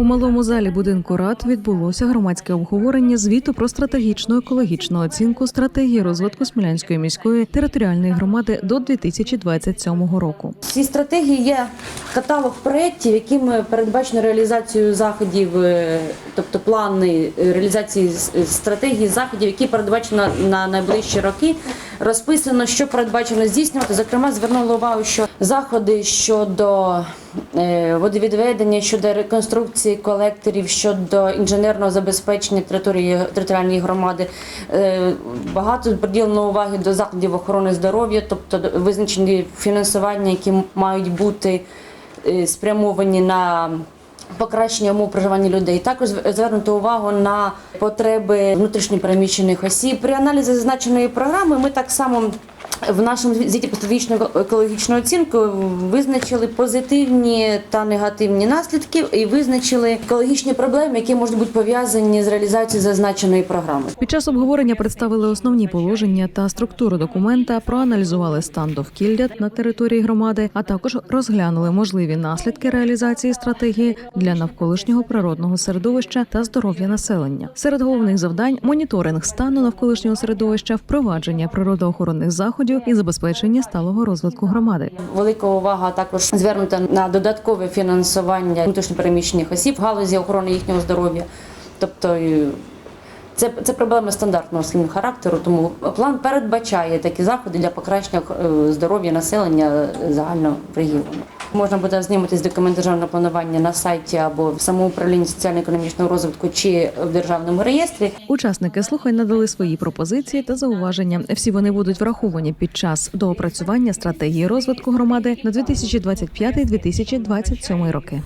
У малому залі будинку рад відбулося громадське обговорення звіту про стратегічну екологічну оцінку стратегії розвитку Смілянської міської територіальної громади до 2027 року. Ці стратегії є каталог проєктів, якими передбачено реалізацію заходів, е, тобто плани е, реалізації стратегії заходів, які передбачено на найближчі роки. Розписано, що передбачено здійснювати. Зокрема, звернули увагу, що заходи щодо е, водовідведення, щодо реконструкції колекторів, щодо інженерного забезпечення території територіальної громади. е, Багато приділено уваги до закладів охорони здоров'я, тобто визначені фінансування, які мають бути е, спрямовані на покращення умов проживання людей. Також звернути увагу на потреби внутрішньопереміщених осіб. При аналізі зазначеної програми ми так само в нашому звіті про стратегічну екологічну оцінку визначили позитивні та негативні наслідки і визначили екологічні проблеми, які можуть бути пов'язані з реалізацією зазначеної програми. Під час обговорення представили основні положення та структуру документа, проаналізували стан довкілля на території громади, а також розглянули можливі наслідки реалізації стратегії для навколишнього природного середовища та здоров'я населення. Серед головних завдань моніторинг стану навколишнього середовища, впровадження природоохоронних заходів і забезпечення сталого розвитку громади. Велика увага також звернута на додаткове фінансування внутрішньопереміщених осіб галузі охорони їхнього здоров'я. Тобто це, це проблема стандартного слідного характеру, тому план передбачає такі заходи для покращення е, здоров'я населення загального регіону. Можна буде ознайомитись з документ державного планування на сайті або в самоуправлінні соціально-економічного розвитку чи в державному реєстрі. Учасники слухань надали свої пропозиції та зауваження. Всі вони будуть враховані під час доопрацювання стратегії розвитку громади на 2025-2027 роки.